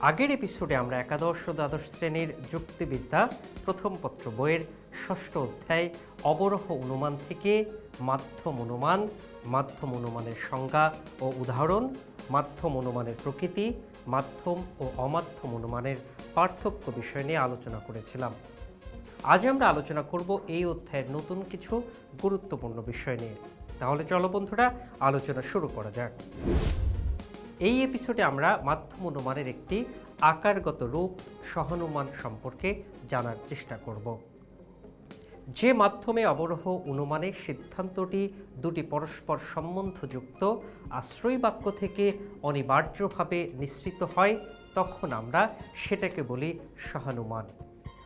আগের এপিসোডে আমরা একাদশ ও দ্বাদশ শ্রেণির যুক্তিবিদ্যা, প্রথম পত্র বইয়ের ষষ্ঠ অধ্যায়, অবরোহ অনুমান থেকে মাধ্যম অনুমান, মাধ্যম অনুমানের সংজ্ঞা ও উদাহরণ, মাধ্যম অনুমানের প্রকৃতি, মাধ্যম ও অমাধ্যম অনুমানের পার্থক্য বিষয় নিয়ে আলোচনা করেছিলাম। আজ আমরা আলোচনা করব এই অধ্যায়ের নতুন কিছু গুরুত্বপূর্ণ বিষয় নিয়ে। তাহলে চলো বন্ধুরা, আলোচনা শুরু করা যাক। এই এপিসোডে আমরা মাধ্যম অনুমানের একটি আকারগত রূপ, সহানুমান সম্পর্কে জানার চেষ্টা করব। যে মাধ্যমে অবরোহ অনুমানের সিদ্ধান্তটি দুটি পরস্পর সম্বন্ধযুক্ত, আশ্রয় বাক্য থেকে অনিবার্যভাবে নিঃসৃত হয়, তখন আমরা সেটাকে বলি সহানুমান।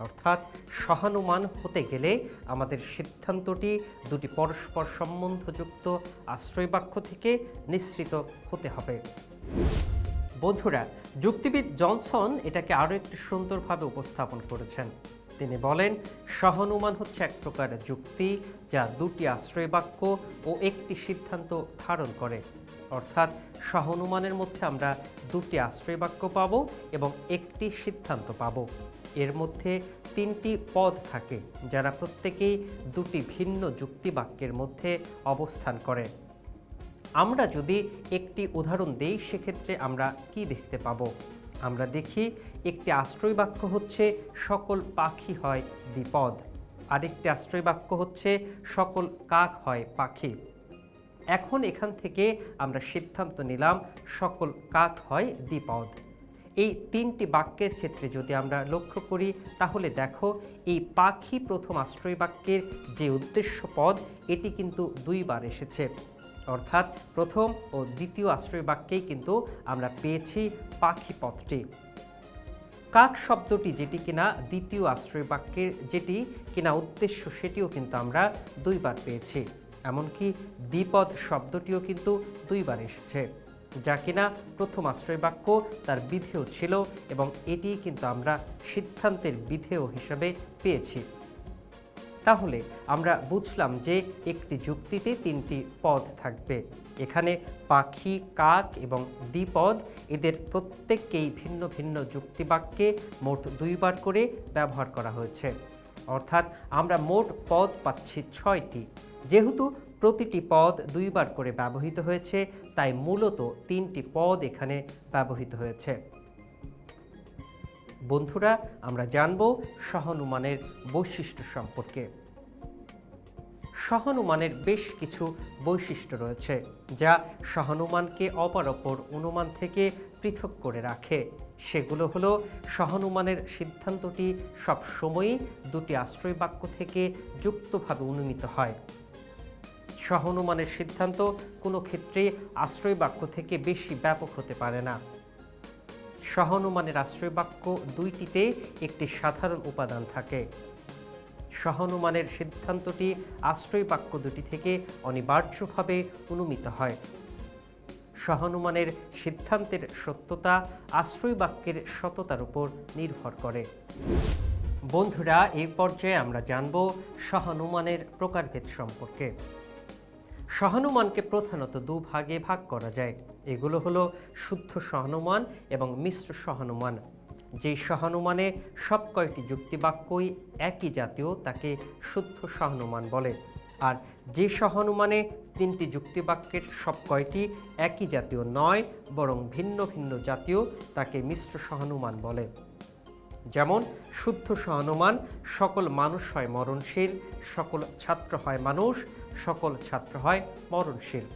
অর্থাৎ সহানুমান হতে গেলে আমাদের সিদ্ধান্তটি দুটি পরস্পর সম্বন্ধযুক্ত, আশ্রয় বাক্য থেকে নিঃসৃত হতে হবে। বন্ধুরা, যুক্তিবিদ জনসন এটাকে আরও একটি সুন্দরভাবে উপস্থাপন করেছেন। তিনি বলেন, সহানুমান হচ্ছে এক প্রকার যুক্তি যা দুটি আশ্রয় বাক্য ও একটি সিদ্ধান্ত ধারণ করে। অর্থাৎ, সহানুমানের মধ্যে আমরা দুটি আশ্রয় বাক্য পাব এবং একটি সিদ্ধান্ত পাব। এর মধ্যে তিনটি পদ থাকে, যারা প্রত্যেকেই দুটি ভিন্ন যুক্তি বাক্যের মধ্যে অবস্থান করে। আমরা যদি একটি উদাহরণ দেই, সেক্ষেত্রে আমরা কি দেখতে পাবো? আমরা দেখি, একটি আশ্রয় বাক্য হচ্ছে, সকল পাখি হয় দ্বিপদ আরেকটি আশ্রয় বাক্য হচ্ছে, সকল কাক হয় পাখি। এখন এখান থেকে আমরা সিদ্ধান্ত নিলাম, সকল কাক হয় দ্বিপদ এই তিনটি বাক্যের ক্ষেত্রে যদি আমরা লক্ষ্য করি, তাহলে দেখো, এই পাখি প্রথম আশ্রয় বাক্যের যে উদ্দেশ্য পদ এটি কিন্তু দুইবার এসেছে। অর্থাৎ প্রথম ও দ্বিতীয় আশ্রয় বাক্যেই কিন্তু আমরা পেয়েছি পাখি পথটি। কাক শব্দটি যেটি কিনা দ্বিতীয় আশ্রয় বাক্যের যেটি কিনা উদ্দেশ্য সেটিও কিন্তু আমরা দুইবার পেয়েছি। এমনকি দ্বিপদ শব্দটিও কিন্তু দুইবার এসেছে, যা কিনা প্রথম আশ্রয় বাক্য তার বিধেয় ছিল এবং এটি কিন্তু আমরা সিদ্ধান্তের বিধেয় হিসাবে পেয়েছি। তাহলে আমরা বুঝলাম যে একটি যুক্তিতে তিনটি পদ থাকবে। এখানে পাখি, কাক এবং দ্বিপদ এদের প্রত্যেককেই ভিন্ন ভিন্ন যুক্তিবাক্যে মোট দুইবার করে ব্যবহার করা হয়েছে। অর্থাৎ আমরা মোট পদ পাচ্ছি ছয়টি। যেহেতু প্রতিটি পদ দুইবার করে ব্যবহৃত হয়েছে, তাই মূলত তিনটি পদ এখানে ব্যবহৃত হয়েছে। বন্ধুরা, আমরা জানব সহানুমানের বৈশিষ্ট্য সম্পর্কে। সহানুমানের বেশ কিছু বৈশিষ্ট্য রয়েছে, যা সহানুমানকে অপর অপর অনুমান থেকে পৃথক করে রাখে। সেগুলো হলো, সহানুমানের সিদ্ধান্তটি সব সময়ই দুটি আশ্রয় বাক্য থেকে যুক্তভাবে অনুমিত হয়। সহানুমানের সিদ্ধান্ত কোনো ক্ষেত্রে আশ্রয় বাক্য থেকে বেশি ব্যাপক হতে পারে না। সহানুমানের আশ্রয় বাক্য দুইটিতে একটি সাধারণ উপাদান থাকে। সহানুমানের সিদ্ধান্তটি আশ্রয় বাক্য দুটি থেকে অনিবার্যভাবে অনুমিত হয়। সহানুমানের সিদ্ধান্তের সত্যতা আশ্রয় বাক্যের সততার উপর নির্ভর করে। বন্ধুরা এই পর্যায়ে আমরা জানব সহানুমানের প্রকারভেদ সম্পর্কে। সহানুমানকে প্রধানত দুভাগে ভাগ করা যায়। এগুলো হলো শুদ্ধ সহানুমান এবং মিশ্র সহানুমান। যে সহানুমানে সব কয়টি যুক্তিবাক্যই একই জাতীয়, তাকে শুদ্ধ সহানুমান বলে। আর যে সহানুমানে তিনটি যুক্তিবাক্যের সব কয়টি একই জাতীয় নয়, বরং ভিন্ন ভিন্ন জাতীয়, তাকে মিশ্র সহানুমান বলে। যেমন, শুদ্ধ সহানুমান, সকল মানুষ হয় মরণশীল, সকল ছাত্র হয় মানুষ সকল ছাত্র হয় মরণশীল।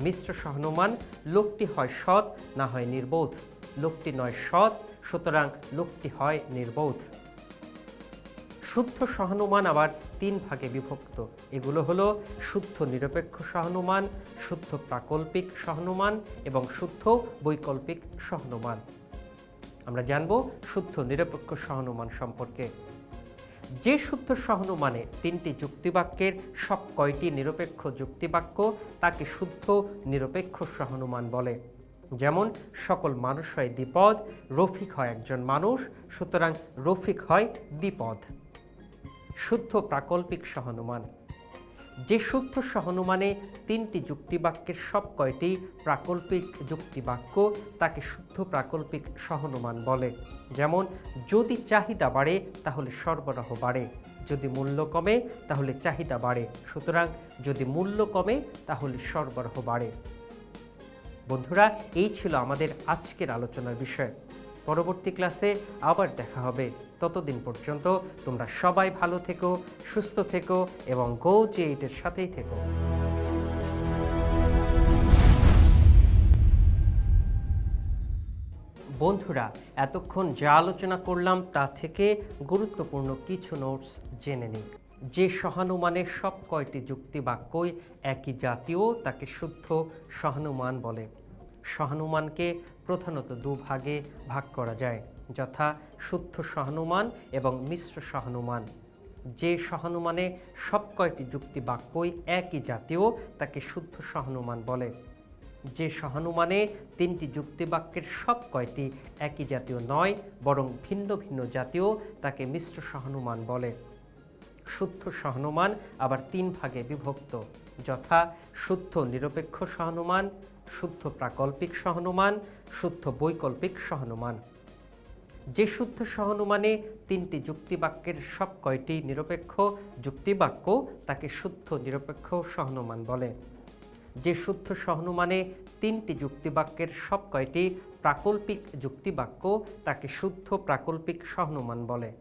মিশ্র সহানুমান, লোকটি হয় সৎ, না হয় নির্বোধ। লোকটি নয় সৎ, সুতরাং লোকটি হয় নির্বোধ। শুদ্ধ সহানুমান আবার তিন ভাগে বিভক্ত। এগুলো হলো শুদ্ধ নিরপেক্ষ সহানুমান, শুদ্ধ প্রাকল্পিক সহানুমান এবং শুদ্ধ বৈকল্পিক সহানুমান। আমরা জানব শুদ্ধ নিরপেক্ষ সহানুমান সম্পর্কে। যে শুদ্ধ সহানুমানে তিনটি যুক্তিবাক্যের সব কয়টি নিরপেক্ষ যুক্তিবাক্য তাকে শুদ্ধ নিরপেক্ষ সহনুমান বলে। যেমন, সকল মানুষ হয় দ্বিপদ, রফিক হয় একজন মানুষ, সুতরাং রফিক হয় দ্বিপদ। শুদ্ধ প্রাকল্পিক সহানুমান। যে শুদ্ধ সহানুমানে তিনটি যুক্তিবাক্যের সব কয়টি প্রাকল্পিক যুক্তিবাক্য তাকে শুদ্ধ প্রাকল্পিক সহনুমান বলে। যেমন, যদি চাহিদা বাড়ে, তাহলে সরবরাহ বাড়ে। যদি মূল্য কমে, তাহলে চাহিদা বাড়ে। সুতরাং, যদি মূল্য কমে, তাহলে সরবরাহ বাড়ে। বন্ধুরা, এই ছিল আমাদের আজকের আলোচনার বিষয়। পরবর্তী ক্লাসে আবার দেখা হবে। ততদিন পর্যন্ত তোমরা সবাই ভালো থেকো, সুস্থ থেকো এবং গো জে এইটের সাথেই থেকো। বন্ধুরা, এতক্ষণ যা আলোচনা করলাম তা থেকে গুরুত্বপূর্ণ কিছু নোটস জেনে নিই। যে সহানুমানের সব কয়টি যুক্তি বাক্যই একই জাতীয় তাকে শুদ্ধ সহানুমান বলে। সহানুমানকে প্রধানত দুভাগে ভাগ করা যায়, যথা শুদ্ধ সহানুমান এবং মিশ্র সহানুমান যে সহানুমানে সব কয়টি যুক্তি বাক্যই একই জাতীয়, তাকে শুদ্ধ সহানুমান বলে। যে সহানুমানে তিনটি যুক্তিবাক্যের সব কয়টি একই জাতীয় নয়, বরং ভিন্ন ভিন্ন জাতীয়, তাকে মিশ্র সহানুমান বলে। শুদ্ধ সহানুমান আবার তিন ভাগে বিভক্ত, যথা শুদ্ধ নিরপেক্ষ সহানুমান শুদ্ধ প্রাকল্পিক সহনুমান, শুদ্ধ বৈকল্পিক সহনুমান। যে শুদ্ধ সহানুমানে তিনটি যুক্তিবাক্যের সব কয়টি নিরপেক্ষ যুক্তিবাক্য তাকে শুদ্ধ নিরপেক্ষ সহনুমান বলে। যে শুদ্ধ সহানুমানে তিনটি যুক্তিবাক্যের সব কয়টি প্রাকল্পিক যুক্তিবাক্য তাকে শুদ্ধ প্রাকল্পিক সহনুমান বলে।